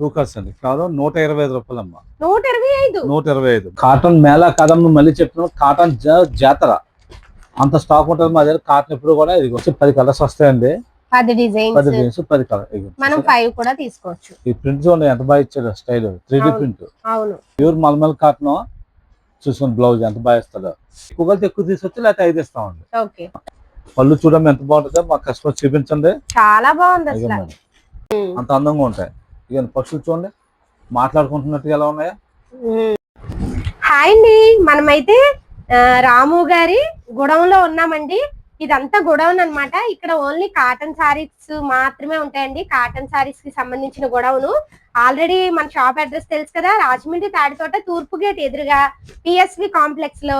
Two cars అండి. కేవలం నూట ఇరవై ఐదు రూపాయలు అమ్మా నూట ఇరవై ఐదు? నూట ఇరవై ఐదు. కాటన్ మేళా కదం మళ్ళీ చెప్తున్నాం కాటన్ జాతర. అంత స్టాక్ ఉంటుంది మా దగ్గర. కాటన్ ఇప్పుడు కూడా ఇది వచ్చి పది కలర్స్ వస్తాయండి. పది పది డిజైన్స్ డిజైన్స్ పది కలర్ మనం ఫైవ్ కూడా తీసుకోవచ్చు. ఈ ప్రింట్ చూడండి ఎంత బాగా ఇచ్చాడు స్టైల్ త్రీ డి. ప్రింట్ అవును. ప్యూర్ మల్మల్ కాటన్ చూసుకుని బ్లౌజ్ ఎంత బాగా ఇస్తాడో. ఎక్కువగా ఎక్కువ తీసుకొచ్చి లేకపోతే ఐదు ఇస్తామండి. ఓకే పళ్ళు చూడడం ఎంత బాగుంటుందో మా కస్టమర్ చూపించండి. చాలా బాగుంది. అంత అందంగా ఉంటాయి. ఇవన్నీ పక్షులు చూడండి. మాట్లాడుకుంటున్నట్టుగా ఎలా ఉన్నాయా? హాయ్ అండి. మనమైతే రాము గారి గుడంలో ఉన్నామండి. ఇదంతా గుడౌన్ అన్నమాట. ఇక్కడ ఓన్లీ కాటన్ సారీస్ మాత్రమే ఉంటాయండి. కాటన్ సారీస్కి సంబంధించిన గొడవను. ఆల్రెడీ మన షాప్ అడ్రస్ తెలుసు కదా రాజమండ్రి తాడితోట తూర్పు గేట్ ఎదురుగా పిఎస్వి కాంప్లెక్స్లో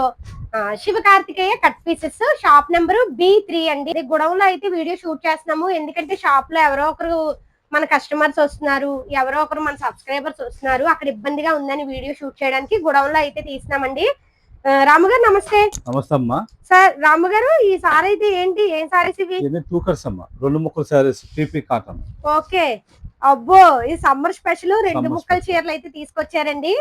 Shiva Karthikeya cut pieces. Shop number B three అండి. ఇది లో అయితే వీడియో షూట్ చేస్తున్నాము. ఎందుకంటే షాప్లో ఎవరో ఒకరు మన కస్టమర్స్ వస్తున్నారు ఎవరో ఒకరు మన సబ్స్క్రైబర్స్ వస్తున్నారు అక్కడ ఇబ్బందిగా ఉందని వీడియో షూట్ చేయడానికి గుడౌన్లో అయితే తీసినామండి. రాము గారు నమస్తే. నమస్తే అమ్మా. సార్ రాము గారు ఈ సారీ అయితే ఏంటి? ఏం సారీస్ ఇవి? టూ అమ్మా. రెండు ముక్కలు శారీస్ పీపీ కాటన్ ఓకే. అబ్బో ఈ సమ్మర్ స్పెషల్ రెండు ముక్కల. చీరలు అయితే తీసుకొచ్చారండి.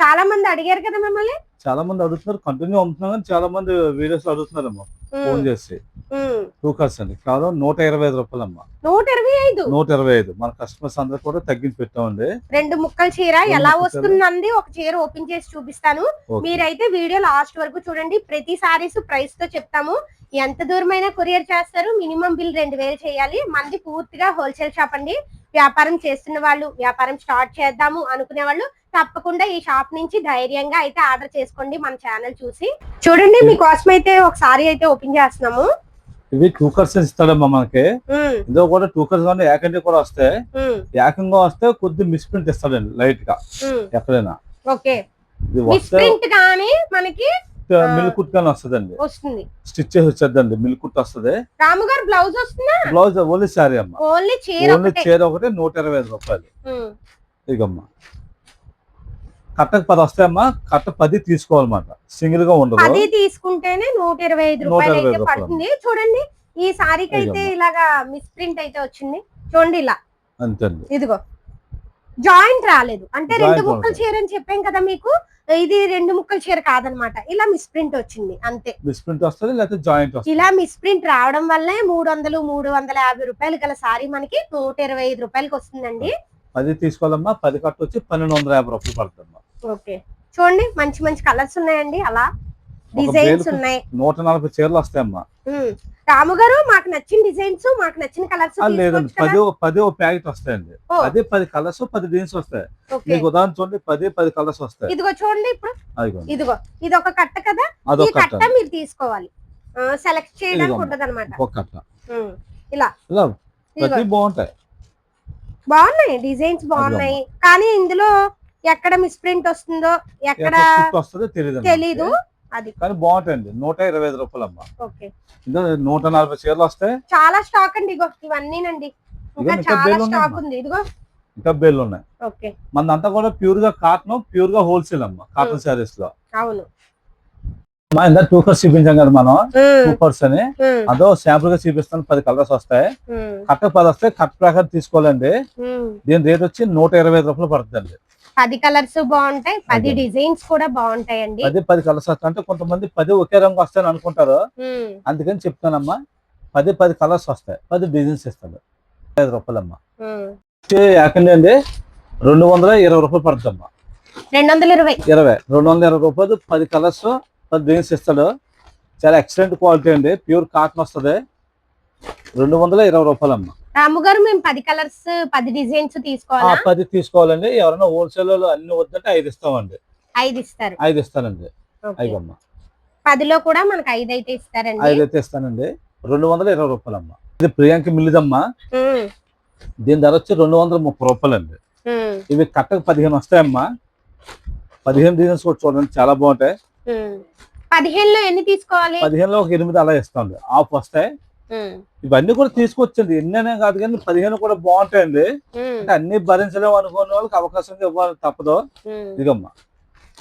చాలా మంది అడిగారు కదా మిమ్మల్ని? చాలా మంది అడుగుతున్నారు కంటిన్యూ అమ్ముతున్నారు కానీ చాలా మంది వీడియోస్ అడుగుతున్నారు అమ్మా ఫోన్ చేసి. ఉమ్. టూ కర్స్ అండి. కేవలం నూట ఇరవై ఐదు రూపాయలు అమ్మా నూట ఇరవై ఐదు? నూట ఇరవై ఐదు. మన కస్టమర్స్ అందరు కూడా తగ్గించి పెట్టామండి. రెండు ముక్కల చీర ఎలా. వస్తుందండి? ఒక చీర ఓపెన్ చేసి చూపిస్తాను. మీరైతే వీడియో లాస్ట్ వరకు చూడండి. ప్రతి సారీస్ ప్రైస్తో చెప్తాము. ఎంత దూరమైనా కొరియర్ చేస్తారు. మినిమం బిల్ రెండు వేలు చేయాలి. మనది పూర్తిగా హోల్సేల్ షాప్ అండి. వ్యాపారం చేస్తున్న వాళ్ళు వ్యాపారం స్టార్ట్ చేద్దాము అనుకునే వాళ్ళు తప్పకుండా ఈ షాప్ నుంచి ధైర్యంగా అయితే ఆర్డర్ చేసుకోండి మన ఛానల్ చూసి. చూడండి మీకోసం అయితే ఒక సారీ అయితే ఓపెన్ చేస్తున్నాము. ఇవి టూ కర్స్ ఇస్తాడమ్మా మనకి. ఇందులో కూడా టూ కర్స్ కానీ ఏకంగా కూడా వస్తాయి ఏకంగా వస్తే కొద్ది మిస్ప్రింట్ ఇస్తాడండి లైట్గా. ఎక్కడైనా. ఓకే. ఇది మిస్ వస్తే ప్రింట్ గానీ మనకి మిల్ కుట్ కానీ వస్తుందండి. వస్తుంది. స్టిచ్ చేసి వచ్చేద్దండి మిల్ కుట్ వస్తుంది. రాము గారు బ్లౌజ్ వస్తుందా? బ్లౌజ్ ఓన్లీ శారీ అమ్మా. ఓన్లీ చీర ఓన్లీ ఒకటే. చీర ఒకటి నూట ఇరవై ఐదు రూపాయలు. ఇదిగమ్మా కట్టకు పది వస్తాయమ్మా కట్ట పది తీసుకోవాలన్నమాట. సింగిల్గా ఉండదు. అది తీసుకుంటేనే నూట ఇరవై ఐదు నూట రూపాయలు ఇరవై అయితే. పడుతుంది. చూడండి ఈ సారీకి అయితే. ఇలాగా మిస్ ప్రింట్ అయితే వచ్చింది. చూడండి ఇలా. అంతేండి ఇదిగో. జాయింట్ రాలేదు. అంటే రెండు ముక్కల. చీర అని చెప్పాం కదా మీకు? ఇది రెండు ముక్కల చీర కాదనమాట. ఇలా మిస్ ప్రింట్ వచ్చింది అంతే. మిస్ప్రింట్ వస్తుంది లేకపోతే జాయింట్ ఇలా మిస్ ప్రింట్ రావడం వల్లే మూడు వందలు మూడు వందల యాభై రూపాయలు గల సారీ మనకి నూట ఇరవై ఐదు రూపాయలకి వస్తుందండి. పది తీసుకోవాలమ్మా పది కట్ట వచ్చి పన్నెండు వందల యాభై రూపాయలు పడుతుందమ్మా. ఓకే. చూడండి మంచి మంచి కలర్స్ ఉన్నాయండి అలా డిజైన్స్ ఉన్నాయి. నూట నలభై చీరలు వస్తాయమ్మా. ఉమ్. రాము గారు మాకు నచ్చిన డిజైన్స్ మాకు నచ్చిన కలర్స్ లేదండి. పది పది ఒక ప్యాకెట్ వస్తాయండి. ఓ. అదే పది కలర్స్ పది డిజైన్స్ వస్తాయి. మీకు ఉదాహరణ చూడండి. పది పది కలర్స్ వస్తాయి. ఇదిగో చూడండి ఇప్పుడు. ఇదిగో. ఇది ఒక కట్ట కదా? ఈ కట్ట. మీరు తీసుకోవాలి. సెలెక్ట్ చేయడానికి. ఉంటది అనమాట ఒక కట్ట. ఇలా. ఇలా. ప్రతి బాగుంటాయి. బాగున్నాయి. డిజైన్స్ బాగున్నాయి. కానీ ఇందులో ఎక్కడ మిస్ ప్రింట్ వస్తుందో ఎక్కడ తెలియదు తెలీదు. అది. కానీ బాగుంటాయండి. నూట ఇరవై ఐదు రూపాయలు అమ్మా ఓకే. ఇంకా నూట నలభై చీరలు వస్తాయి. చాలా స్టాక్ అండి ఇగో ఇవన్నీనండి. ఇంకా ఇదిగో ఇంకా చాలా బేలు స్టాక్ ఉన్నాయమ్మా. ఉంది. ఇదిగో. ఇంకా బేళ్ళు ఉన్నాయి ఓకే. మనదంతా కూడా ప్యూర్గా కాటన్ ప్యూర్గా హోల్సేల్ అమ్మా కాటన్ శారీస్లో అవును. ఇందా టూ కర్స్ చూపించాం కదా మనం? టూ అని. అదో శాంపుల్గా చూపిస్తాను పది కలర్స్ వస్తాయి. కట్ట పది వస్తాయి కట్ ప్రకారం తీసుకోవాలండి. దీని రేట్ వచ్చి నూట ఇరవై ఐదు రూపాయలు పడుతుందండి. పది కలర్స్ బాగుంటాయి పది. డిజైన్స్ కూడా బాగుంటాయండి. పది పది కలర్స్ వస్తాయి. అంటే కొంతమంది పది ఒకే రంగు వస్తాయని అనుకుంటారు. అందుకని చెప్తానమ్మా పది పది కలర్స్ వస్తాయి. పది డిజైన్స్ ఇస్తాడు. ఐదు రూపాయలమ్మా. యాకండి అండి. రెండు వందల ఇరవై రూపాయలు పడుతుందమ్మా. రెండు వందల ఇరవై. ఇరవై. రెండు వందల ఇరవై రూపాయలు పది కలర్స్ పది డిజైన్స్ ఇస్తాడు. చాలా ఎక్సలెంట్ క్వాలిటీ అండి. ప్యూర్ కాటన్ వస్తుంది. రెండు వందల ఇరవై రూపాయలమ్మా. రాము గారు మేము పది కలర్స్ పది డిజైన్స్ తీసుకోవాలా? పది తీసుకోవాలండి. ఎవరైనా హోల్సేల్ అన్ని వద్దంటే ఐదు ఇస్తామండి. ఐదు ఇస్తారు. ఐదు ఇస్తానండి. ఐదమ్మా. పదిలో కూడా మనకు ఐదు అయితే ఇస్తారండి. ఐదు అయితే ఇస్తానండి. రెండు వందల ఇరవై రూపాయలమ్మా. ఇది ప్రియాంక మిల్లిదమ్మా. దీని ధర వచ్చి రెండు వందల ముప్పై రూపాయలండి. ఉమ్, ఇవి కట్టకు పదిహేను వస్తాయమ్మా. పదిహేను డిజైన్స్ కూడా చూడండి చాలా బాగుంటాయి. పదిహేనులో ఎన్ని తీసుకోవాలి? పదిహేనులో ఒక ఎనిమిది అలా ఇస్తాండి ఆఫ్ వస్తాయి. ఇవన్నీ కూడా తీసుకొచ్చండి ఎన్నైనా కాదు కానీ పదిహేను కూడా బాగుంటాయండి. అంటే అన్ని భరించలేము అనుకునే వాళ్ళకి అవకాశం ఇవ్వాలి తప్పదు. ఇదిగమ్మా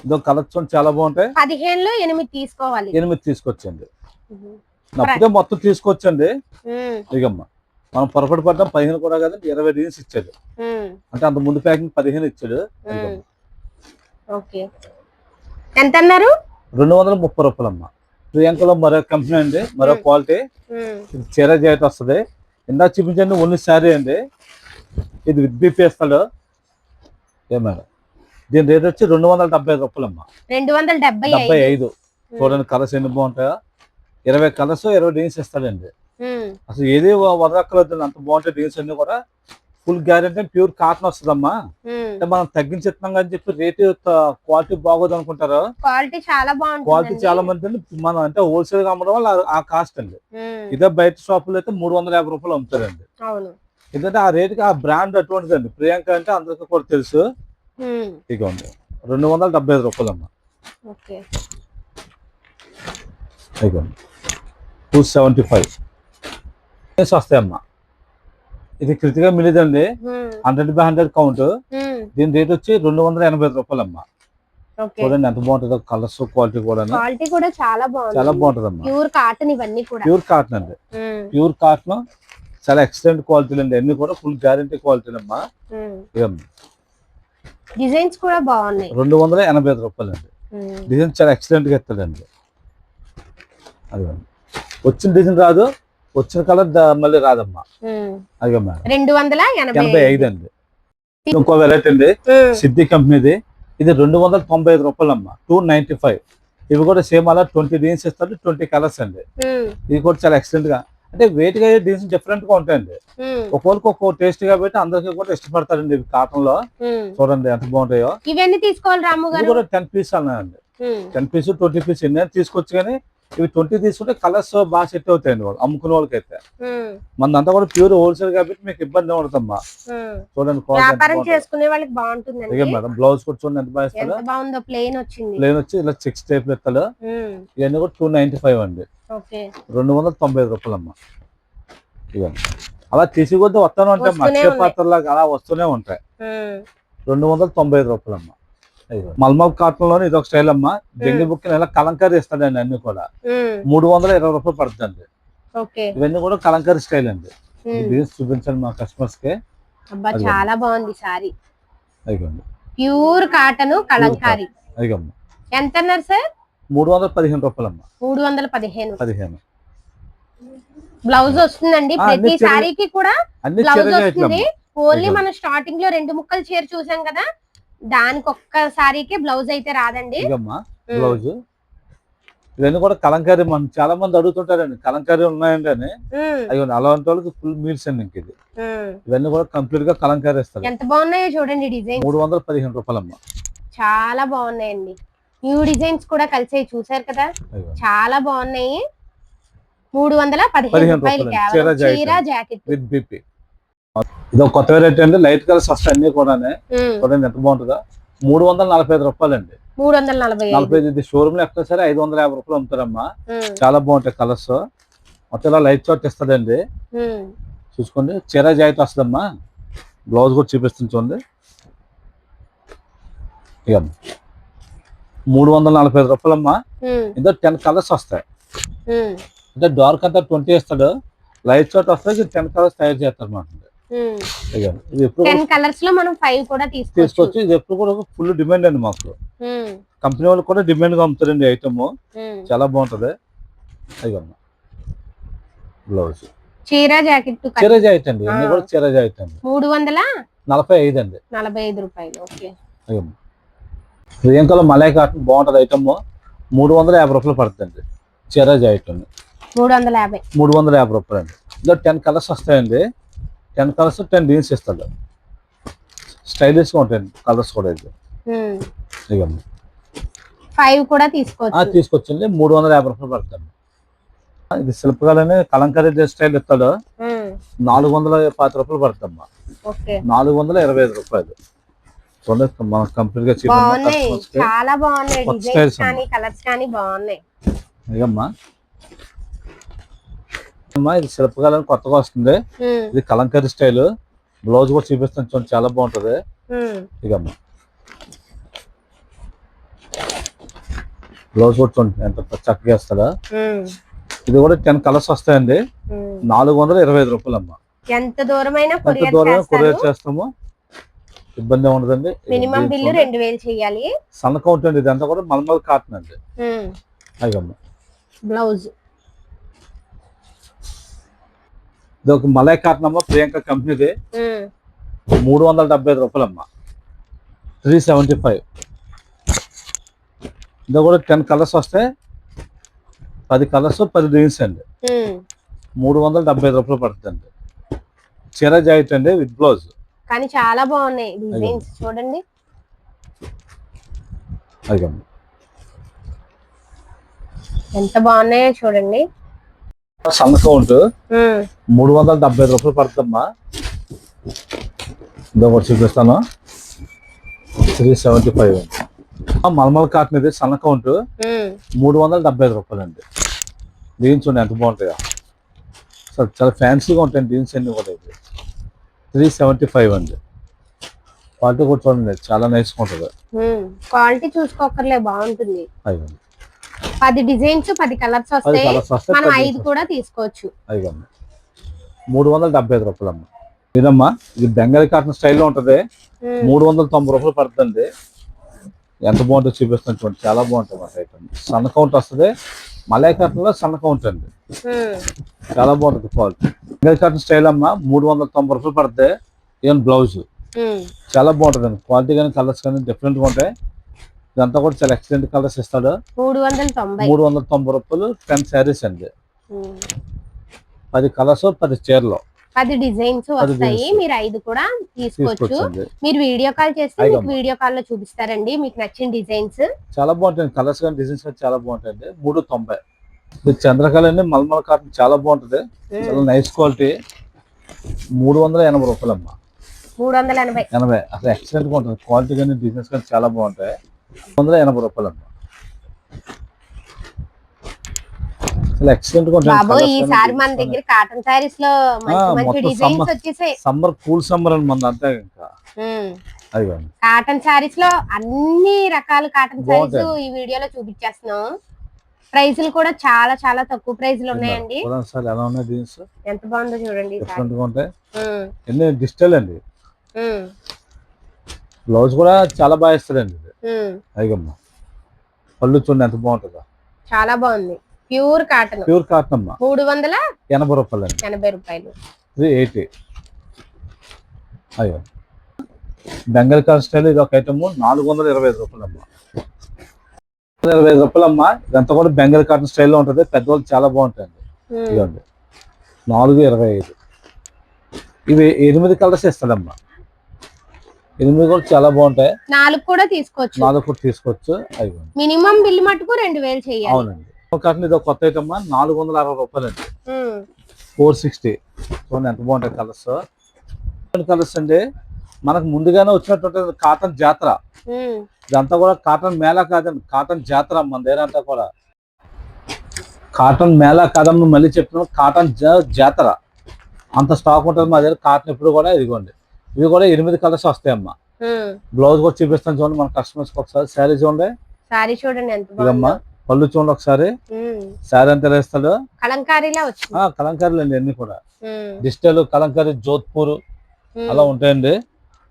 ఇదో చూడండి చాలా బాగుంటాయి. పదిహేనులో ఎనిమిది తీసుకోవాలి. ఎనిమిది తీసుకొచ్చండి ఉమ్, నప్పితే మొత్తం తీసుకొచ్చండి ఉమ్, ఇదిగమ్మా. మనం పొరపాటు పడ్డం పదిహేను కూడా కదండి ఇరవై డిజైన్స్ ఇచ్చాడు. అంటే అంత ముందు ప్యాకింగ్ పదిహేను ఇచ్చాడు. ఎంత అన్నారు రెండు వందల ముప్పై రూపాయలు అమ్మ ప్రియాంకలో మరో కంపెనీ అండి మరో. క్వాలిటీ. ఇది చీర జాకెట్ వస్తుంది. ఇందాక చూపించండి ఓన్లీ శారీ అండి ఇది విత్ బీపీ వేస్తాడు. ఏ మేడం? దీని రేట్ వచ్చి రెండు వందల డెబ్బై ఐదు రూపాయలు అమ్మ రెండు వందల డెబ్బై డెబ్బై ఐదు. చూడండి కలర్స్ ఎన్ని బాగుంటాయో. ఇరవై కలర్స్ ఇరవై డిజైన్స్ ఇస్తాడండి. అసలు ఏది వదలక్కర్లేదు అంత బాగుంటాయి డిజైన్స్ అన్ని కూడా. ఫుల్ గ్యారెంటీ ప్యూర్ కాటన్ వస్తుందమ్మా. అంటే మనం తగ్గించేస్తున్నాం అని చెప్పి రేటు క్వాలిటీ బాగోదు అనుకుంటారు? క్వాలిటీ చాలా క్వాలిటీ బాగుంటుంది చాలా మంది అండి మనం అంటే హోల్సేల్గా అమ్మడం వల్ల ఆ- కాస్ట్ అండి. ఇదే బయట షాపులో అయితే మూడు వందల యాభై రూపాయలు అమ్ముతారండి. ఎందుకంటే ఆ రేటుకి ఆ బ్రాండ్ అటువంటిది అండి ప్రియాంక అంటే అందరికీ కూడా తెలుసు. ఇక ఉంది రెండు వందల డెబ్బై ఐదు రూపాయలు అమ్మ ఇక టూ సెవెంటీ ఫైవ్. వస్తాయమ్మా? ఇది కృతిగా మిలిదండి. Hundred by hundred count. దీని రేట్ వచ్చి రెండు వందల ఎనభై ఐదు రూపాయలు అమ్మా చూడండి ఎంత బాగుంటుందో కలర్స్ క్వాలిటీ కూడా క్వాలిటీ కూడా చాలా బాగుంది. చాలా బాగుంటుంది అమ్మా ప్యూర్ కాటన్ ఇవన్నీ కూడా. ప్యూర్ కాటన్ అండి. ప్యూర్ కాటన్ చాలా ఎక్సలెంట్ క్వాలిటీలు అండి. అన్ని కూడా ఫుల్ గ్యారంటీ క్వాలిటీలు అమ్మా డిజైన్స్ కూడా బాగున్నాయి. రెండు వందల ఎనభై ఐదు రూపాయలు అండి డిజైన్ చాలా ఎక్సలెంట్గా ఇస్తాడండి. అదిగోండి. వచ్చిన డిజైన్ రాదు. వచ్చిన కలర్ మళ్ళీ రాదమ్మా. మేడం. రెండు వందల ఎనభై ఐదు అండి. ఇంకో వెరైటీ అండి సిద్ధి కంపెనీది. ఇది రెండు వందల తొంభై ఐదు రూపాయలు అమ్మ టూ నైన్టీ ఫైవ్ ఇవి కూడా సేమ్ అలా ట్వంటీ డిజైన్స్ ఇస్తారు ట్వంటీ కలర్స్ అండి. ఇది కూడా చాలా ఎక్సలెంట్గా. అంటే వెయిట్గా డిజైన్స్ డిఫరెంట్గా ఉంటాయండి. ఉమ్, ఒక్కొక్కరికి ఒక్కో టేస్ట్ కాబట్టి అందరికీ కూడా ఇష్టపడతారండి ఇవి కాటన్లో. చూడండి ఎంత బాగుంటాయో. ఇవన్నీ తీసుకోవాలి రాము ఇది గారు. కూడా టెన్ పీస్ అన్నాయండి టెన్ పీస్ ట్వంటీ పీస్ ఎన్ని తీసుకోవచ్చు కానీ ఇవి ట్వంటీ తీసుకుంటే కలర్స్ బాగా సెట్ అవుతాయండి వాళ్ళు అమ్ముకునే వాళ్ళకైతే. ఉమ్, మనదంతా కూడా ప్యూర్ హోల్సేల్ కాబట్టి మీకు ఇబ్బంది ఉమ్. చూడండి వ్యాపారం. చేసుకునే వాళ్ళకి మేడం బ్లౌజ్ కూడా చూడండి ఎంత బాగుందో ప్లేన్ వచ్చింది. ప్లేన్ వచ్చి ఇలా చెక్స్ టైప్ ఉమ్, ఇవన్నీ కూడా టూ నైన్టీ ఫైవ్ అండి. రెండు వందల తొంభై ఐదు రూపాయలు అమ్మ ఇవన్నీ అలా తీసి కొద్ది వస్తూనే వస్తూనే మత్స్య. పాత్రలాగా అలా వస్తూనే ఉంటాయి. రెండు వందల తొంభై ఐదు రూపాయలు అమ్మ మల్మల్ కాటన్లోని ఇది ఒక స్టైల్ అమ్మ. జంగి బుక్ ఇలా కలంకారీ ఇస్తాడండి అన్ని కూడా. మూడు వందల ఇరవై రూపాయలు పడుతుందండి. ఓకే. ఇవన్నీ కూడా కలంకారీ స్టైల్ అండి. చూపించండి మా కస్టమర్స్కి. చాలా బాగుంది సారీ. అయిపోయింది ప్యూర్ కాటన్ కలంకారీ. అదిగమ్మ ఎంత అన్నారు సార్? మూడు వందల పదిహేను రూపాయలు అమ్మ మూడు వందల పదిహేను. పదిహేను. బ్లౌజ్ వస్తుందండి ప్రతి సారీకి కూడా బ్లౌజ్ వస్తుంది. ఓన్లీ. మనం స్టార్టింగ్లో రెండు ముక్కలు చీర చూసాం కదా దానికి ఒక్క సారీకి బ్లౌజ్ అయితే రాదండి. బ్లౌజ్. ఇవన్నీ కూడా కలంకారీ మనం చాలా మంది అడుగుతుంటారండి కలంకారీ ఉన్నాయండి అని. అయ్యో అలాంటి వాళ్ళకి ఫుల్ మీల్స్ అండి ఇంక ఇది. ఇవన్నీ కూడా కంప్లీట్గా కలంకారీ ఇస్తారు ఎంత బాగున్నాయో చూడండి డిజైన్ మూడు వందల పదిహేను రూపాయలమ్మ. చాలా బాగున్నాయండి. న్యూ డిజైన్స్ కూడా కలిసాయి చూసారు కదా. చాలా బాగున్నాయి. మూడు వందల పదిహేను రూపాయలు చీర. జాకెట్. With BP. ఇది ఒక కొత్త వెరైటీ అండి లైట్ కలర్స్ వస్తాయి అన్ని కూడా చూడండి ఎంత బాగుంటుందో. మూడు వందల నలభై ఐదు రూపాయలు అండి మూడు వందల నలభై నలభై ఐదు షోరూమ్లో ఎక్కడ సరే ఐదు వందల యాభై రూపాయలు అమ్ముతారమ్మా. చాలా బాగుంటాయి కలర్స్ మొత్తం ఇలా లైట్ చాట్ ఇస్తుందండి. ఉమ్. చూసుకోండి. చీర జాకెట్ వస్తుందమ్మా. బ్లౌజ్ కూడా చూపిస్తుంది చూడండి. ఇక మూడు వందల నలభై ఐదు రూపాయలమ్మా. ఉమ్, ఇందులో టెన్ కలర్స్ వస్తాయి. అంటే డార్క్ అంతా ట్వంటీ ఇస్తాడు. లైట్ చాట్ వస్తాయి టెన్ కలర్స్ తయారు చేస్తారు అన్నమాట టెన్ కలర్స్లో మనం ఫైవ్ కూడా తీసుకోవచ్చు. ఇది ఎప్పుడు కూడా ఫుల్ డిమాండ్ అండి మాకు. కంపెనీ వాళ్ళు కూడా డిమాండ్గా అమ్ముతారండి ఐటమ్. చాలా బాగుంటది. అయ్యో బ్లౌజ్ చీర జాకెట్ చీర జాకెట్ అండి. ఇవన్నీ. కూడా చీర జాకెట్ అండి. మూడు వందల నలభై ఐదు అండి. నలభై ఐదు రూపాయలు. ఓకే. ప్రియాంకలో మలై కాటన్ బాగుంటది ఐటమ్ మూడు వందల యాభై రూపాయలు పడుతుంది చీర జాకెట్ అండి మూడు వందల యాభై. మూడు వందల యాభై రూపాయలు అండి. ఇందులో టెన్ కలర్స్ వస్తాయండి. టెన్ కలర్స్ టెన్ డీన్స్ ఇస్తాడు స్టైలిష్గా ఉంటాయండి కలర్స్ కూడా ఇది ఫైవ్ కూడా తీసుకోవచ్చు. తీసుకొచ్చింది మూడు వందల యాభై రూపాయలు పడుతుంది. ఇది శిల్పకాలని కలంకారీ స్టైల్ ఇస్తాడు. నాలుగు వందల పాతి రూపాయలు పడుతుందమ్మా. ఓకే. నాలుగు వందల ఇరవై ఐదు రూపాయలు. చూడండి మనం కంప్లీట్గా చాలా బాగున్నాయి కలర్స్ కానీ బాగున్నాయి. ఇది శిల్పకాలని కొత్తగా వస్తుంది. ఇది కలంకారీ స్టైల్. బ్లౌజ్ కూడా చూపిస్తాను చూడండి చాలా బాగుంటది. ఇదమ్మా బ్లౌజ్ కూడా చూడండి ఎంత చక్కగా వేస్తాడా. ఇది కూడా టెన్ కలర్స్ వస్తాయండి. నాలుగు వందల ఇరవై ఐదు రూపాయలు అమ్మా ఎంత దూరమైనా ఎంత కొరియర్ దూరం కొరియర్ చేస్తారు చేస్తాము. ఇబ్బంది ఉండదండి. Minimum bill. రెండు వేలు చెయ్యాలి సన్న కౌంట్ అండి ఇదంతా కూడా మల్మల్ కాటన్ అండి. అయ్యమ్మ బ్లౌజ్. ఇది ఒక మలై కాటన్ అమ్మ ప్రియాంక కంపెనీది. మూడు వందల డెబ్బై ఐదు రూపాయలు అమ్మ త్రీ సెవెంటీ ఫైవ్. ఇది కూడా టెన్ కలర్స్ వస్తాయి. పది కలర్స్ పది డిజైన్స్ అండి. మూడు వందల డెబ్బై ఐదు రూపాయలు పడుతుందండి. చీర జాకెట్ అండి విత్ బ్లౌజ్. కానీ చాలా బాగున్నాయి డిజైన్స్ చూడండి. ఎంత బాగున్నాయో చూడండి. సన్న కౌంట్ మూడు వందల డెబ్బై ఐదు రూపాయలు పడుతుందమ్మా. ఇదో ఒకటి చూపిస్తాను. Three seventy five. Mulmul cotton ఇది సన్న కౌంట్ మూడు వందల డెబ్బై ఐదు రూపాయలు అండి జీన్స్ చూడండి ఎంత బాగుంటాయో? సార్ చాలా ఫ్యాన్సీగా ఉంటాయి జీన్స్ అన్ని కూడా ఇది త్రీ సెవెంటీ ఫైవ్ అండి. క్వాలిటీ కూడా చూడండి చాలా నైస్గా ఉంటుంది. క్వాలిటీ చూసుకోకర్లే బాగుంటుంది. అయ్యండి పది డిజైన్స్ పది కలర్స్ వస్తాయి మనం ఐదు కూడా తీసుకోవచ్చు. మూడు వందల డెబ్బై ఐదు రూపాయలు అమ్మ. ఇదమ్మా ఇది బెంగాలీ కాటన్ స్టైల్లో ఉంటుంది. మూడు వందల తొంభై రూపాయలు పడుతుంది. ఎంత బాగుంటుందో చూపిస్తాను చూడండి. చాలా బాగుంటుంది ఐటమ్ సన్న కౌంట్ వస్తుంది. మలై కాటన్లో సన్న కౌంట్ అండి. చాలా బాగుంటుంది క్వాలిటీ. బెంగాలీ కాటన్ స్టైల్ అమ్మ మూడు వందల తొంభై రూపాయలు పడితే ఈవెన్ బ్లౌజ్. చాలా బాగుంటుంది అండి. క్వాలిటీ కానీ కలర్స్ కానీ డిఫరెంట్గా ఉంటాయి. ఇదంతా కూడా చాలా ఎక్సలెంట్ కలర్స్ ఇస్తాడు. మూడు వందల తొంభై. మూడు వందల తొంభై రూపాయలు టెన్ శారీస్ అండి. పది కలర్స్ పది చీరలు. పది డిజైన్స్ వస్తాయి. మీరు ఐదు కూడా తీసుకోవచ్చు. మీరు వీడియో కాల్ చేస్తే మీకు వీడియో కాల్లో చూపిస్తారండి. మీకు నచ్చిన డిజైన్స్. చాలా బాగుంటాయి. కలర్స్ కానీ డిజైన్స్ కానీ చాలా బాగుంటాయండి. మూడు తొంభై. ఇది చంద్రకళ అండి. మల్మల కాటన్ చాలా బాగుంటుంది. చాలా నైస్ క్వాలిటీ. మూడు వందల ఎనభై రూపాయలు అమ్మ మూడు వందల ఎనభై. ఎనభై. అసలు ఎక్సలెంట్గా ఉంటుంది. క్వాలిటీ కానీ డిజైన్స్ కానీ చాలా బాగుంటాయి. వందల ఎనభై రూపాయలు అమ్మ. ఈసారి మన దగ్గర కాటన్ సారీస్లో మంచి ఆ, మంచి మొత్తం డిజైన్స్ summer. వచ్చేసాయి. సమ్మర్ కూల్ సమ్మర్ అని మన అంతే ఇంకా. కాటన్ సారీస్లో అన్ని రకాల కాటన్ సారీస్. ఈ వీడియోలో చూపించేస్తున్నాం. ప్రైజులు కూడా చాలా చాలా తక్కువ ప్రైజులు ఉన్నాయండి. ఎలా ఉన్నాయి జీన్స్ ఎంత బాగుందో చూడండి డిజిటల్ అండి. బ్లౌజ్ కూడా చాలా బాగా ఇస్తాడండి. ఇది. అయ్యమ్మ. పళ్ళు చూడండి ఎంత బాగుంటుందో. చాలా బాగుంది. Pure cotton. ప్యూర్ కాటన్ అమ్మ మూడు వందల ఎనభై రూపాయలు ఎనభై రూపాయలు. ఎయిటీ. అయ్యో. బెంగల్ కార్ స్టైల్ ఇది ఒక ఐటమ్ నాలుగు వందల ఇరవై ఐదు రూపాయలు అమ్మ ఇరవై ఐదు రూపాయలు అమ్మ ఇదంతా కూడా బెంగల్ కాటన్ స్టైల్లో ఉంటుంది. పెద్దవాళ్ళు చాలా బాగుంటాయండి. ఉమ్, ఇదిగోండి. నాలుగు ఇరవై ఐదు. ఇవి ఎనిమిది కలర్స్ ఇస్తాడమ్మా. ఎనిమిది కూడా చాలా బాగుంటాయి. నాలుగు కూడా తీసుకోవచ్చు. నాలుగు కూడా తీసుకోవచ్చు. అయ్యండి మినిమం బిల్ మటుకు రెండు వేలు అవునండి. కాటన్ ఇది కొత్త ఐటమ్ నాలుగు వందల అరవై రూపాయలు అండి ఫోర్ సిక్స్టీ. చూడండి ఎంత బాగుంటాయి కలర్స్. కలర్స్ అండి. మనకు ముందుగానే వచ్చినటువంటి కాటన్ జాతర. ఇదంతా కూడా కాటన్ మేళా కాదండి కాటన్ జాతర మన దగ్గర అంతా కూడా. కాటన్ మేళా కాదమ్మా మళ్ళీ చెప్తున్నాం కాటన్ జాతర. అంత స్టాక్ ఉంటుంది మా దగ్గర కాటన్ ఇప్పుడు కూడా ఇదిగోండి. ఇవి కూడా ఎనిమిది కలర్స్ వస్తాయమ్మా ఉమ్. బ్లౌజ్ కూడా చూపిస్తాను చూడండి మన కస్టమర్స్కి ఒకసారి. శారీ చూడండి. సారీ చూడండి ఇదమ్మా పళ్ళు చూడండి ఒకసారి. శారీ ఎంత వేస్తాడు కలంకారీలా కలంకారీలు అండి అన్ని కూడా. డిజిటల్ కలంకారీ జోధ్పూర్ అలా ఉంటాయండి.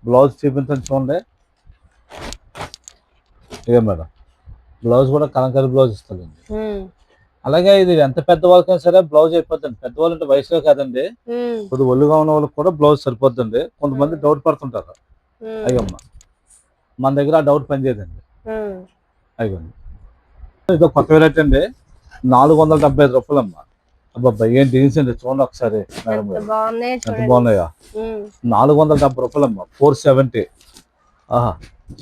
బ్లౌజ్ చూపించండి చూడండి. ఇదే మేడం. బ్లౌజ్ కూడా కలంకారీ బ్లౌజ్ ఇస్తుందండి ఉమ్, అలాగే ఇది ఎంత పెద్ద వాళ్ళకైనా సరే బ్లౌజ్ అయిపోతుంది పెద్దవాళ్ళు అంటే వయసులో కాదండి. కొద్ది ఒళ్ళుగా ఉన్న వాళ్ళకి కూడా బ్లౌజ్ సరిపోతుంది కొంతమంది డౌట్ పడుతుంటారు. అయ్యమ్మ మన దగ్గర ఆ డౌట్ పనిచేయదండి. అయ్యండి ఇది కొత్త వెరైటీ అండి. నాలుగు వందల డెబ్బై ఐదు రూపాయలు అమ్మ అబ్బాబ్బా ఏం డీల్స్ అండి? చూడండి ఒకసారి మేడం ఎంత బాగున్నాయి నాలుగు వందల డెబ్బై రూపాయలు అమ్మ ఫోర్ సెవెంటీ ఆహా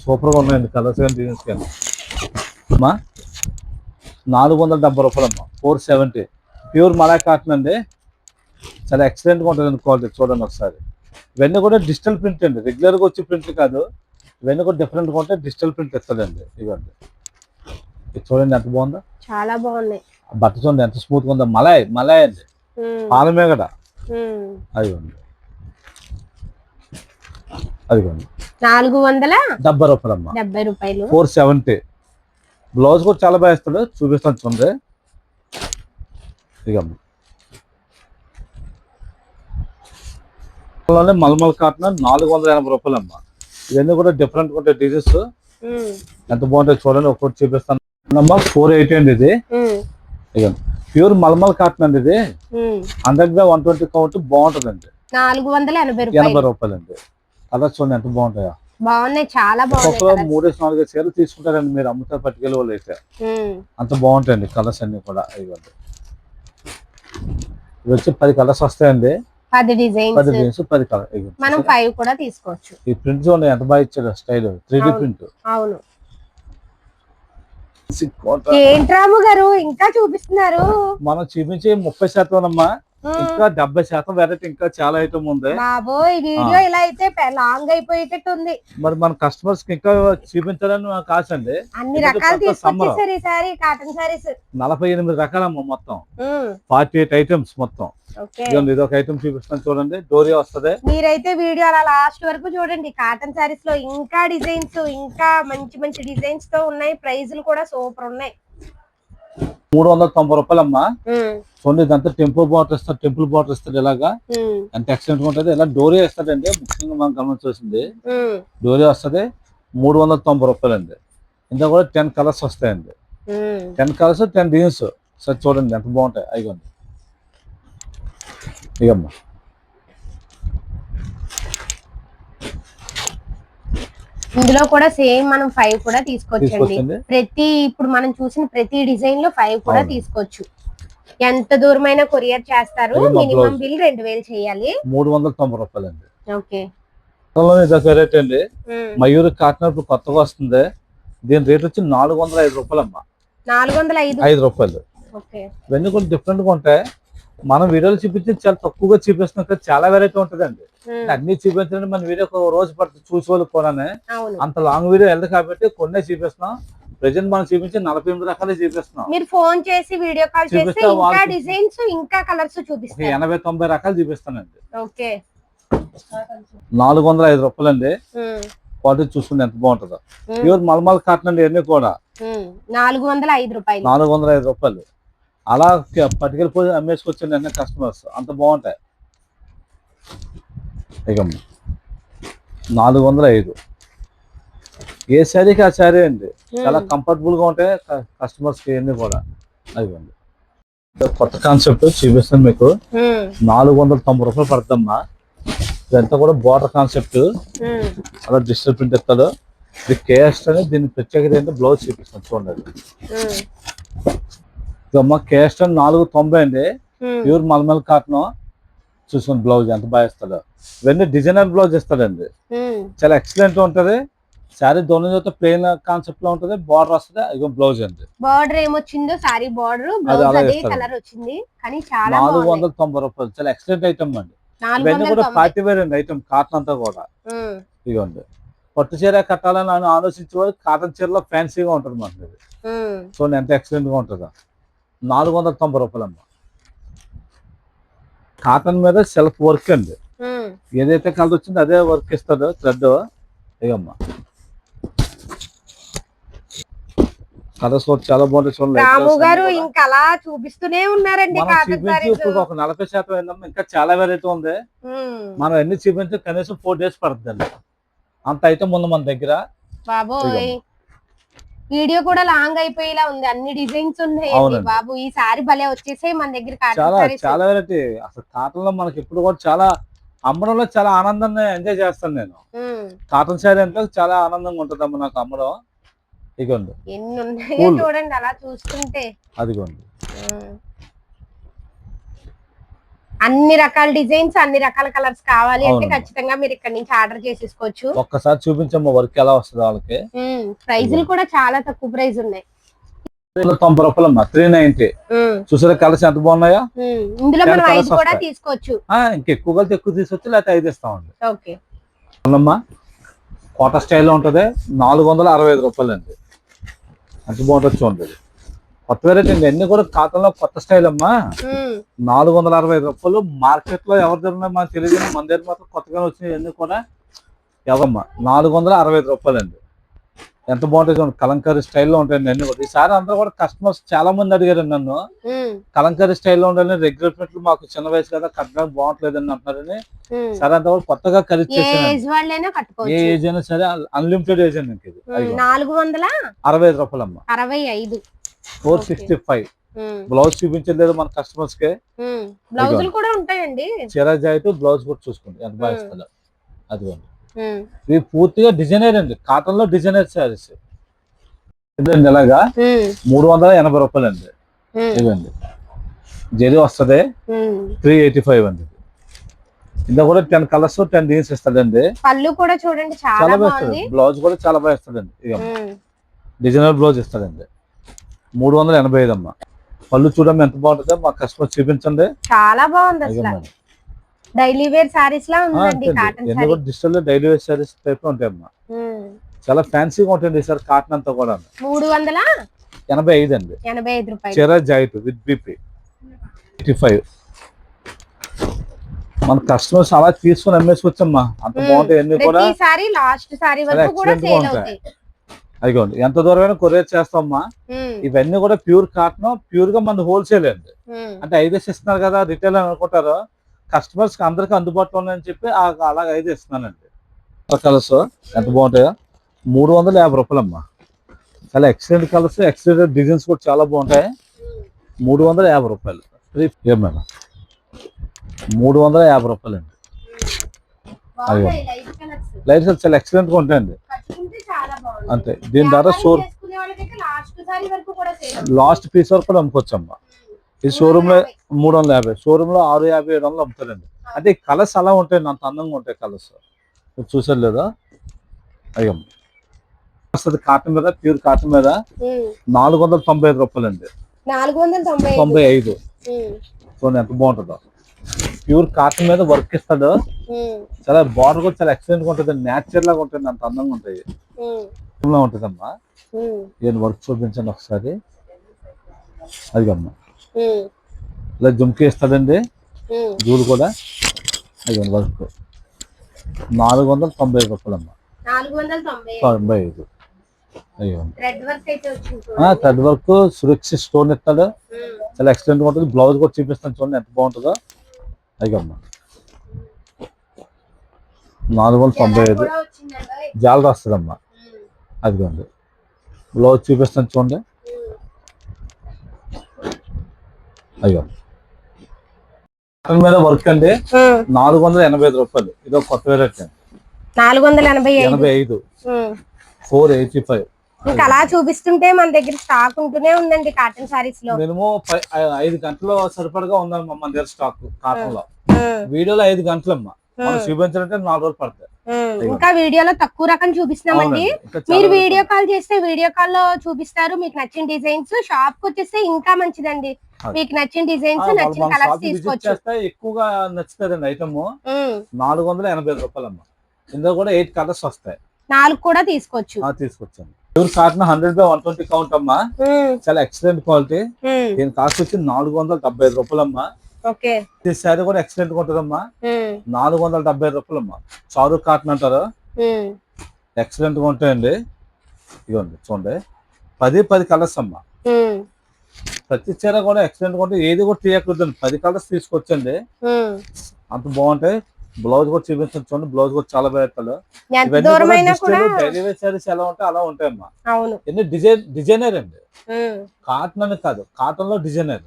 సూపర్గా ఉన్నాయండి. కలర్స్ కానీ డిజైన్స్ కానీ. అమ్మా నాలుగు వందల డెబ్బై రూపాయలు అమ్మ. Four seventy pure malai cotton అండి. చాలా ఎక్సలెంట్గా ఉంటుంది క్వాలిటీ. చూడండి ఒకసారి. ఇవన్నీ కూడా డిజిటల్ ప్రింట్ అండి. రెగ్యులర్గా వచ్చే ప్రింట్ కాదు. ఇవన్నీ కూడా డిఫరెంట్గా ఉంటాయి డిజిటల్ ప్రింట్ ఇస్తాడండి ఇవ్వండి. ఇది చూడండి ఎంత బాగుందో. చాలా బాగున్నాయి. బట్ట చూడండి ఎంత స్మూత్గా ఉందో. మలాయ్ మలాయ్ అండి. పాలమేగడ ఉమ్. అదిగోండి. అదిగోండి. నాలుగు వందల డెబ్బై రూపాయలు అమ్మ. డెబ్బై రూపాయలు. ఫోర్ సెవెంటీ బ్లౌజ్ కూడా చాలా బాగా ఇస్తాడు చూపిస్తాను చూడండి. ఇక మల్మల్ కాటన్ నాలుగు వందల ఎనభై రూపాయలు అమ్మా. ఇవన్నీ కూడా డిఫరెంట్ ఉంటాయి డిజైన్స్ ఉమ్, ఎంత బాగుంటాయి చూడండి. ఒకటి చూపిస్తాను అమ్మా. ఫోర్ ఎయిటీ అండి ఇది. ఇదిగోండి ప్యూర్ మల్మల్ కాటన్ అండి ఇది. హండ్రెడ్ వన్ ట్వంటీ కౌంట్ బాగుంటుందండి. నాలుగు వందల ఎనభై ఎనభై రూపాయలు. అండి కలర్స్ చూడండి ఎంత బాగుంటాయో. బాగున్నాయి చాలా బాగున్నాయి. మూడేసి నాలుగైదు చీరలు తీసుకుంటారండి మీరు అమ్ముతారు పట్టుకెళ్ళి వాళ్ళు అయితే. అంత బాగుంటాయండి కలర్స్ అన్ని కూడా. ఇవ్వండి ఇది వచ్చి పది కలర్స్ వస్తాయండి. పది పది డిజైన్స్ డిజైన్స్ పది కలర్ మనం ఫైవ్ కూడా తీసుకోవచ్చు. ఈ ప్రింట్ చూడండి ఎంత బాగా ఇచ్చాడు స్టైల్ త్రీ డి. ప్రింట్ అవును. ఏంటి రాము గారు? ఇంకా చూపిస్తున్నారు. మనం చూపించే ముప్పై శాతం అమ్మా. ఇంకా డెబ్బై శాతం వెరైటీ ఇంకా చాలా ఐటమ్ ఉంది. బాబోయ్ వీడియో ఇలా అయితే లాంగ్ అయిపోయేటట్టు ఉంది మరి మన కస్టమర్స్కి ఇంకా చూపించాలని నాకు ఆశ అండి. అన్ని రకాలు. తీసుకొచ్చేసారు ఈసారి కాటన్ సారీస్. నలభై ఎనిమిది రకాలమ్మా మొత్తం. ఫార్టీ ఎయిట్ ఐటమ్స్ మొత్తం. ఇది ఒక ఐటమ్ చూపిస్తాను చూడండి. డోరీ వస్తది. మీరైతే వీడియో అలా లాస్ట్ వరకు చూడండి. కాటన్ సారీస్లో ఇంకా డిజైన్స్ ఇంకా మంచి మంచి డిజైన్స్తో ఉన్నాయి. ప్రైజులు కూడా సూపర్ ఉన్నాయి. మూడు వందల తొంభై రూపాయలు అమ్మా చూడండి ఇదంతా టెంపుల్ బాటర్ ఇస్తారు టెంపుల్ బాటర్ ఇస్తాడు ఇలాగా. ఎంత ఎక్సలెంట్ ఉంటుంది ఇలా డోరీ ఇస్తాడండి ముఖ్యంగా మనం గమనించాల్సింది. ఉమ్, డోరీ వస్తుంది మూడు వందల తొంభై రూపాయలు అండి ఇంకా కూడా టెన్ కలర్స్ వస్తాయండి. Ten colours ten designs sir చూడండి ఎంత బాగుంటాయి. అయిగోండి ఇగమ్మా. ఇందులో కూడా సేమ్ మనం ఫైవ్ కూడా తీసుకోవచ్చండి. ప్రతి ఇప్పుడు మనం చూసిన ప్రతి డిజైన్లో ఫైవ్ కూడా. తీసుకోవచ్చు. ఎంత దూరమైనా కొరియర్ చేస్తారు. మినిమం. బిల్ రెండు వేలు చేయాలి. మూడు వందల తొంభై రూపాయలు అండి ఓకే వెరైటీ అండి. మయూర్ ఇప్పుడు కొత్తగా వస్తుంది. దీని రేట్ వచ్చి నాలుగు వందల ఐదు రూపాయలు అమ్మా నాలుగు వందల ఐదు. ఐదు రూపాయలు. ఇవన్నీ కూడా డిఫరెంట్గా ఉంటాయి. మనం వీడియోలు చూపించి చాలా తక్కువగా చూపిస్తున్నాం కదా చాలా వెరైటీ ఉంటుందండి. అన్ని చూపించండి మన వీడియో ఒక రోజు పడుతుంది చూసే వాళ్ళకి కూడా అవును. అంత లాంగ్ వీడియో వెళ్ళదు కాబట్టి కొన్నే చూపిస్తున్నాం. ప్రజెంట్ మనం చూపించి నలభై ఎనిమిది రకాలే చూపిస్తున్నాం. మీరు ఫోన్ చేసి వీడియో కాల్ చేస్తే చూపిస్తే ఇంకా వాళ్ళు- డిజైన్స్ ఇంకా కలర్స్ ఒక చూపిస్తారు ఎనభై తొంభై రకాలు చూపిస్తానండి. ఓకే. నాలుగు వందల ఐదు రూపాయలు అండి క్వాలిటీ చూసుకుంటే ఎంత బాగుంటుందో. ప్యూర్ మల్మల్ కాటన్ అండి ఇవన్నీ కూడా. నాలుగు వందల ఐదు రూపాయలు. నాలుగు వందల ఐదు రూపాయలు. అలా పట్టుకెళ్ళిపోయి అమ్మేసుకొచ్చండి అన్ని కస్టమర్స్ అంత బాగుంటాయి. ఇక నాలుగు వందల ఐదు. ఏ శారీకి ఆ శారీ అండి? చాలా కంఫర్టబుల్గా ఉంటాయి. కస్టమర్స్కి అన్ని కూడా. అదిగోండి. కొత్త కాన్సెప్ట్ చూపిస్తాను మీకు. నాలుగు వందల తొంభై రూపాయలు పడుతుందమ్మా ఇదంతా కూడా బోర్డర్ కాన్సెప్ట్ అలా డిజిటల్ ప్రింట్ ఇస్తాడు ఇది కేఎస్ట్ అని దీని ప్రత్యేకత ఏంటంటే బ్లౌజ్ చూపిస్తాను చూడండి. ఇదమ్మా కేఎస్ట్ అని నాలుగు తొంభై అండి. Pure mulmul cotton. చూసుకుని బ్లౌజ్ ఎంత బాగా ఇస్తాడు. ఇవన్నీ డిజైనర్ బ్లౌజ్ ఇస్తాడండి. చాలా ఎక్సలెంట్ ఉంటది. శారీ దొన్న చూస్తే ప్లెయిన్ కాన్సెప్ట్లో ఉంటది. బార్డర్ వస్తుంది. ఇగో బ్లౌజ్ అండి. బార్డర్ ఏమొచ్చిందో సారీ బార్డర్ బ్లౌజ్ అదే. కలర్ వచ్చింది. కానీ చాలా నాలుగు. వందల తొంభై రూపాయలు. చాలా ఎక్సలెంట్ ఐటమ్ అండి. ఇవన్నీ వందల కూడా పార్టీ వేర్ అండి ఐటమ్ కాటన్ అంతా కూడా. ఇదిగోండి. పట్టు చీర కట్టాలని ఆలోచించే వాళ్ళు కాటన్ చీరలో ఫ్యాన్సీగా ఉంటుంది మనకి ఉమ్, చూడండి ఎంత ఎక్సలెంట్గా ఉంటుందో. నాలుగు వందల తొంభై రూపాయలు అమ్మ కాటన్ మీద సెల్ఫ్ వర్క్ అండి. ఏదైతే కలర్ వచ్చిందో అదే వర్క్ ఇస్తాడు థ్రెడ్. ఇగమ్మా కలర్స్ చాలా చూడండి. రాము గారు ఇంకా అలా చూపిస్తూనే ఉన్నారండి ఇప్పుడు ఒక నలభై శాతం అయిందమ్మా. ఇంకా చాలా వెరైటీ ఉంది. మనం అన్ని చూపించి కనీసం ఫోర్ డేస్ పడుతుందండి. అంత ఐటమ్ ఉంది మన దగ్గర. బాబోయ్. వీడియో కూడా లాంగ్ అయిపోయేలా ఉంది. అన్ని డిజైన్స్ ఉన్నాయి. బాబు. ఈ సారీ భలే వచ్చేసే మన దగ్గర చాలా చాలా వెరైటీ అసలు కాటన్లో మనకి ఇప్పుడు కూడా చాలా అమ్మడంలో చాలా ఆనందాన్ని ఎంజాయ్ చేస్తాను నేను. కాటన్ శారీ అంటే చాలా ఆనందంగా ఉంటుందమ్మా నాకు అమ్మడం. ఇదిగోండి ఎన్ని ఉన్నాయో. చూడండి అలా చూస్తుంటే. అదిగోండి. అన్ని రకాల డిజైన్స్ అన్ని రకాల కలర్స్ కావాలి అంటే. ఖచ్చితంగా మీరు ఇక్కడ నుంచి ఆర్డర్ చేసేసుకోవచ్చు. ఒక్కసారి చూపించమ్మా వర్క్ ఎలా వస్తుంది వాళ్ళకి? ప్రైజులు కూడా చాలా తక్కువ ప్రైస్ ఉన్నాయి. తొంభై రూపాయలు అమ్మా త్రీ నైన్టీ చూసారా కలర్స్ ఎంత బాగున్నాయా. ఇందులో మనం ఐదు కూడా. తీసుకోవచ్చు. ఇంకెక్కువ కలిసి ఎక్కువ తీసుకొచ్చి లేకపోతే ఐదు ఇస్తామండి. ఓకే. కోట స్టైల్లో ఉంటుంది నాలుగు వందల అరవై ఐదు రూపాయలు అండి ఎంత బాగుంటుంది చూడండి. కొత్త వెరైటీ అండి. అన్ని కూడా కాటన్లో కొత్త స్టైల్ అమ్మా. నాలుగు వందల అరవై ఐదు రూపాయలు మార్కెట్లో ఎవరి దగ్గర మనకు తెలియదు మన దగ్గర మాత్రం కొత్తగా వచ్చినాయి. అన్ని కూడా ఎవరమ్మా? నాలుగు వందల అరవై ఐదు రూపాయలు అండి ఎంత బాగుంటాయి చూడండి. కలంకారీ స్టైల్లో ఉంటాయండి అన్ని కూడా. ఈసారి అందరూ కూడా కస్టమర్స్ చాలా మంది అడిగారు నన్ను. కలంకారీ స్టైల్లో ఉండాలని రెగ్యులర్ ప్రింట్లు మాకు చిన్న వయసు కదా కట్టడానికి బాగుంటలేదని అంటున్నారని. సరే అంతా కూడా కొత్తగా ఖరీదు ఏ ఏజ్ ఏ అయినా సరే అన్లిమిటెడ్ ఏజ్ అండి. నాలుగు వందల అరవై ఐదు రూపాయలు అమ్మ అరవై ఐదు. ఫోర్. Sixty five. బ్లౌజ్ చూపించలేదు మన కస్టమర్స్కి ఉమ్. బ్లౌజులు కూడా ఉంటాయండి. చీర జాయిట్ బ్లౌజ్ కూడా చూసుకోండి. ఎంత బాగా. ఇస్తుందో అదిగోండి. ఇవి పూర్తిగా డిజైనర్ అండి. కాటన్లో డిజైనర్ శారీస్. ఇదండి ఇలాగా మూడు వందల ఎనభై రూపాయలు అండి ఇదండి జరీ వస్తుంది. త్రీ ఎయిటీ ఫైవ్ అండి. ఇందులో కూడా టెన్ కలర్స్ టెన్ డిజైన్స్ ఇస్తాడండి. పళ్ళు కూడా చూడండి చాలా బాగా బాగుంది. బ్లౌజ్ కూడా చాలా బాగా ఇస్తాడండి. ఇక డిజైనర్ బ్లౌజ్ ఇస్తాడండి. మూడు వందల ఎనభై ఐదు అమ్మ పళ్ళు చూడమ్మ ఎంత బాగుంటుందో మా కస్టమర్ చూపించండి. చాలా బాగుంది అసలు. డైలీ వేర్ సారీస్ లా ఉందండి కాటన్ సారీ కూడా digital daily wear sarees type ఉంటాయమ్మా. చాలా ఫ్యాన్సీగా ఉంటుంది సార్ కాటన్ అంతా కూడా. మూడు వందల? ఎనభై ఐదు అండి. ఎనభై ఐదు రూపాయలు. చీర జాయిట్ విత్ బీపీ ఎయిటీ ఫైవ్ మన కస్టమర్స్ అలా తీసుకుని అమ్మేసుకొచ్చమ్మా. అంత. బాగుంటాయి అన్ని కూడా. లాస్ట్ సారీ వరకు కూడా సేల్ ఉంటాయి. అవుతాయి. అదిగోండి ఎంత దూరమైనా కొరియర్ చేస్తామమ్మా. ఉమ్, ఇవన్నీ కూడా ప్యూర్ కాటన్ ప్యూర్గా మన హోల్సేల్ అండి. అంటే ఐదేసి ఇస్తున్నారు కదా రిటైల్ అని అనుకుంటారు. కస్టమర్స్కి అందరికి అందుబాటులో ఉన్నాయని చెప్పి అలాగ ఐదు ఇస్తున్నానండి కలర్స్ ఎంత బాగుంటాయో? మూడు వందల యాభై రూపాయలు అమ్మా చాలా ఎక్సలెంట్ కలర్స్ ఎక్సలెంట్ డిజైన్స్ కూడా చాలా బాగుంటాయి. మూడు వందల యాభై రూపాయలు. ఏం మేడం. మూడు వందల యాభై రూపాయలు అండి colours. లైట్స్ చాలా ఎక్సలెంట్గా ఉంటాయండి. అంతే. దీని ద్వారా షోర్ లాస్ట్ పీస్ వరకు కూడా అమ్ముకోవచ్చు అమ్మా ఈ షోరూమ్లో మూడు వందల యాభై. షోరూమ్లో ఆరు యాభై ఏడు వందలు అమ్ముతారండి. అంటే కలర్స్ అలా ఉంటాయి అంత అందంగా ఉంటాయి కలర్స్. చూసారు లేదా? అయ్యం. వస్తుంది కాటన్ మీద ప్యూర్ కాటన్ మీద నాలుగు వందల తొంభై ఐదు రూపాయలు అండి నాలుగు వందల తొంభై ఐదు. చూడండి ఎంత బాగుంటుందో. ప్యూర్ కాటన్ మీద వర్క్ ఇస్తాడు చాలా బార్డర్ కూడా చాలా ఎక్సలెంట్గా ఉంటుంది. నేచురల్ లాగా ఉంటుంది. అంత అందంగా ఉంటాయి. ఉంటుందమ్మా. ఉమ్, ఏం వర్క్ చూపించండి ఒకసారి. అది అమ్మా ఇలా జుమ్కి ఇస్తాడండి. జూలు కూడా. అది వర్క్. నాలుగు వందల తొంభై ఐదు రూపాయలు అమ్మా తొంభై ఐదు. థ్రెడ్ వర్క్ సురక్షిత్ స్టోన్ ఇస్తాడు. చాలా ఎక్సలెంట్గా ఉంటుంది. బ్లౌజ్ కూడా చూపిస్తాను చూడండి ఎంత బాగుంటుందో. అయ్యమ్మ. నాలుగు వందల తొంభై ఐదు. జాలర్ వస్తుందమ్మా ఉమ్, అదిగోండి. బ్లౌజ్ చూపిస్తాను చూడండి. అయ్యో. కాటన్ మీద వర్క్ అండి. నాలుగు వందల ఎనభై ఐదు రూపాయలు. ఇది ఒక కొత్త వెరైటీ అండి నాలుగు వందల ఎనభై ఎనభై ఐదు. Four eighty five. ఇంకా అలా చూపిస్తుంటే మన దగ్గర స్టాక్ ఉంటూనే ఉందండి కాటన్ సారీస్లో. మినిమం ఐదు గంటలు సరిపడగా ఉందమ్మా మన దగ్గర స్టాక్ కాటన్లో. వీడియోలో ఐదు గంటలమ్మా. మనం చూపించాలంటే నాలుగు రోజులు పడతాయి. ఇంకా వీడియోలో తక్కువ రకం చూపిస్తున్నామండి. మీరు వీడియో కాల్ చేస్తే వీడియో కాల్లో చూపిస్తారు. మీకు నచ్చిన డిజైన్స్ షాప్కి వచ్చేస్తే ఇంకా మంచిదండి. మీకు నచ్చిన డిజైన్స్ నచ్చిన కలర్స్ తీసుకోవచ్చు. ఎక్కువగా నచ్చుతుందండి ఐటమ్. నాలుగు వందల ఎనభై రూపాయలు అమ్మ ఇందులో కూడా ఎయిట్ కలర్స్ వస్తాయి. నాలుగు కూడా తీసుకోవచ్చు. తీసుకొచ్చాను. Pure cotton hundred by one twenty count అమ్మా. చాలా ఎక్సలెంట్ క్వాలిటీ దీని కాస్ట్ వచ్చి నాలుగు వందల డెబ్బై ఐదు రూపాయలు అమ్మా ఈ శారీ కూడా ఎక్సలెంట్గా ఉంటుందమ్మా నాలుగు వందల డెబ్బై ఐదు రూపాయలు అమ్మా చారు కాటన్ అంటారు. ఎక్సలెంట్గా ఉంటాయండి. ఇదిగోండి చూడండి. పది పది కలర్స్ అమ్మా. ప్రతి చీర కూడా ఎక్సలెంట్గా ఉంటుంది ఏది కూడా తీయకూడదండి. పది కలర్స్ తీసుకొచ్చండి. అంత బాగుంటాయి. బ్లౌజ్ కూడా చూపించండి చూడండి బ్లౌజ్ కూడా చాలా బాగుంటాడు డైలీ వేర్ ఎలా ఉంటాయి అలా ఉంటాయమ్మా. ఎన్ని డిజైన్ డిజైనర్ అండి. కాటన్ అని కాదు కాటన్లో డిజైనర్.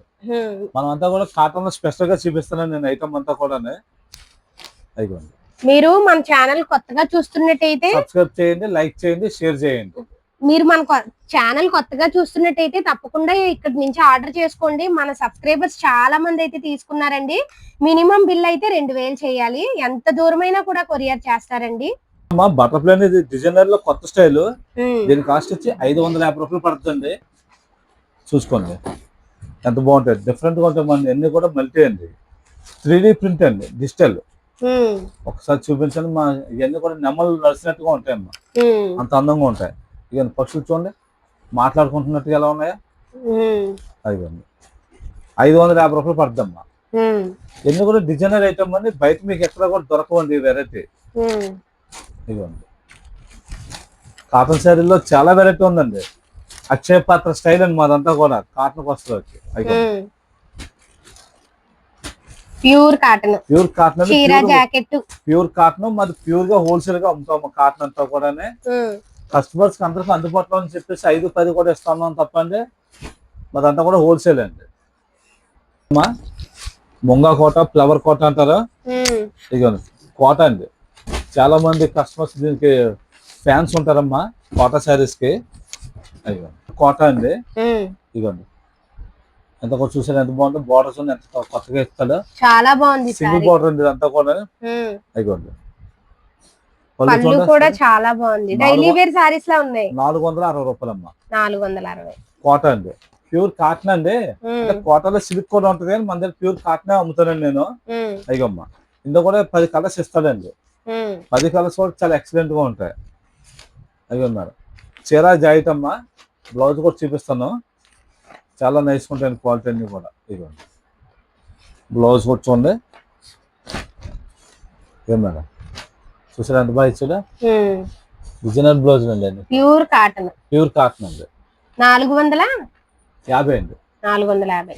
మనం అంతా కూడా కాటన్లో స్పెషల్గా చూపిస్తున్నాను నేను ఐటమ్ అంతా కూడా అయిపోయింది. మీరు మన ఛానల్ కొత్తగా చూస్తున్నట్టయితే సబ్స్క్రైబ్ చేయండి లైక్ చేయండి షేర్ చేయండి. మీరు మన ఛానల్ కొత్తగా చూస్తున్నట్టయితే తప్పకుండా ఇక్కడ నుంచి ఆర్డర్ చేసుకోండి. మన సబ్స్క్రైబర్స్ చాలా మంది అయితే తీసుకున్నారండి. మినిమం బిల్ అయితే రెండు వేలు చేయాలి. ఎంత దూరమైనా కూడా కొరియర్ చేస్తారండి. మా బటర్ఫ్లై అనేది డిజైనర్లో కొత్త స్టైల్. దీని కాస్ట్ వచ్చి ఐదు వందల యాభై రూపాయలు పడుతుంది చూసుకోండి. ఎంత బాగుంటుంది డిఫరెంట్గా మన అన్ని కూడా మల్టీ అండి. త్రీ ప్రింట్ అండి. డిజిటల్. ఒకసారి చూపించండి మా ఇవన్నీ కూడా నెమ్మలు నడిచినట్టుగా ఉంటాయి అమ్మా అంత అందంగా ఉంటాయి. ఇక పక్షులు చూడండి. మాట్లాడుకుంటున్నట్టుగా ఎలా ఉన్నాయా? అదిగోండి ఐదు వందల యాభై రూపాయలు పడుతుందమ్మా ఎన్ని కూడా డిజైనర్ ఐటమ్ అండి బయట మీకు ఎక్కడ కూడా దొరకవండి వెరైటీ. ఇదిగోండి. కాటన్ శారీలో చాలా వెరైటీ ఉందండి. అక్షయ పాత్ర స్టైల్ అండి మాదంతా కూడా కాటన్ వస్తుంది pure cotton. Pure cotton pure cotton మాది ప్యూర్గా హోల్సేల్గా అమ్ముతాము కాటన్ అంతా కూడా కస్టమర్స్కి అందరికి అందుబాటులో అని చెప్పేసి ఐదు పది కూడా ఇస్తున్నాం తప్పండి మాదంతా కూడా హోల్సేల్ అండి. అమ్మా ముంగా కోట ఫ్లవర్ కోట అంటారు? ఇదిగోండి కోట అండి. చాలా మంది కస్టమర్స్ దీనికి ఫ్యాన్స్ ఉంటారమ్మా కోట శారీస్కి. అయ్యో కోట అండి. ఇదిగోండి ఎంత కూడా చూసారు ఎంత బాగుందో బార్డర్స్ ఎంత కొత్తగా ఇస్తాడు. చాలా బాగుంది సింగిల్ బార్డర్ అండి ఇదంతా కూడా అయిపోండి పళ్ళు కూడా చాలా బాగుంది. డైలీ వేర్ సారీస్ లా ఉన్నాయి. నాలుగు వందల అరవై రూపాయలమ్మా. నాలుగు వందల అరవై. కోట అండి. ప్యూర్ కాటన్ అండి. అంటే కోటలో సిల్క్ కూడా ఉంటుంది కానీ మన దగ్గర ప్యూర్ కాటనే అమ్ముతానండి నేను. అయ్యమ్మ. ఇందులో కూడా పది కలర్స్ ఇస్తాడండి. పది కలర్స్ కూడా చాలా ఎక్సలెంట్గా ఉంటాయి. అయ్యో మేడం చీర జాయిట్ అమ్మ. బ్లౌజ్ కూడా చూపిస్తాను. చాలా నైస్ ఉంటాయి క్వాలిటీ అన్ని కూడా. ఇదిగోండి బ్లౌజ్ కూడా చూడండి. ఏం మేడం చూసారా ఎంత బాగా ఇచ్చాడా డిజైనర్ బ్లౌజ్ అండి అండి ప్యూర్ కాటన్ ప్యూర్ కాటన్ అండి. నాలుగు వందల? యాభై అండి. నాలుగు వందల యాభై.